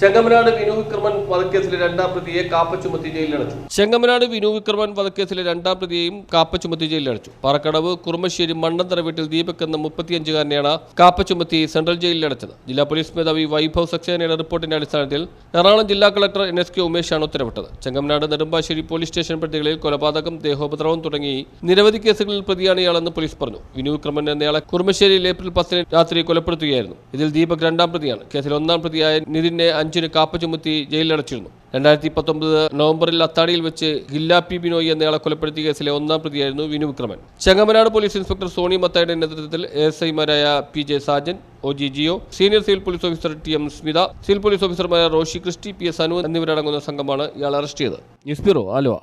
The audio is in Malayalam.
Chengamanad Vinu Vikraman വധക്കേസിലെ രണ്ടാം പ്രതിയെ കാപ്പ ചുമത്തി ജയിലിലടച്ചു. ചെങ്ങമനാട് വിനു വിക്രമൻ വധക്കേസിലെ രണ്ടാം പ്രതിയെയും കാപ്പ ചുമത്തി ജയിലിലടച്ചു. പാറക്കടവ് കുറുമശ്ശേരി മണ്ണന്തറ വീട്ടിൽ ദീപക് എന്ന മുപ്പത്തിയഞ്ചുകാരനെയാണ് കാപ്പ ചുമത്തി സെൻട്രൽ ജയിലിലടച്ചത്. ജില്ലാ പോലീസ് മേധാവി വൈഭവ് സക്സേനയുടെ റിപ്പോർട്ടിന്റെ അടിസ്ഥാനത്തിൽ എറണാകുളം ജില്ലാ കളക്ടർ എൻ എസ് കെ ഉമേഷാണ് ഉത്തരവിട്ടത്. ചെങ്ങമനാട് നെടുമ്പാശ്ശേരി പോലീസ് സ്റ്റേഷൻ പ്രതികളിൽ കൊലപാതകം ദേഹോപദ്രവം തുടങ്ങി നിരവധി കേസുകളിൽ പ്രതിയാണ് ഇയാളെന്ന് പോലീസ് പറഞ്ഞു. വിനു വിക്രമൻ എന്നയാളെ കുറുമശ്ശേരിയിൽ ഏപ്രിൽ പത്തിന് രാത്രി കൊലപ്പെടുത്തുകയായിരുന്നു. ഇതിൽ ദീപക് രണ്ടാം പ്രതിയാണ്. കേസിൽ ഒന്നാം പ്രതിയായ നിതിനെ അഞ്ചിന് കാപ്പ ചുമത്തി ജയിലിലടച്ചിരുന്നു. രണ്ടായിരത്തി പത്തൊമ്പത് നവംബറിൽ അത്താടിയിൽ വെച്ച് ഗില്ലാപ്പി ബിനോയ് എന്നയാളെ കൊലപ്പെടുത്തിയ കേസിലെ ഒന്നാം പ്രതിയായിരുന്നു വിനു വിക്രമൻ. ചെങ്ങമനാട് പോലീസ് ഇൻസ്പെക്ടർ സോണി മത്തായുടെ നേതൃത്വത്തിൽ എസ് ഐമാരായ P J Sajan O G Jio senior civil police officer T M Smitha civil police ഓഫീസർമാരായ റോഷി ക്രിസ്റ്റി പി എസ് അനു എന്നിവരടങ്ങുന്ന സംഘമാണ് ഇയാൾ അറസ്റ്റ് ചെയ്തത്. News bureau Aluva.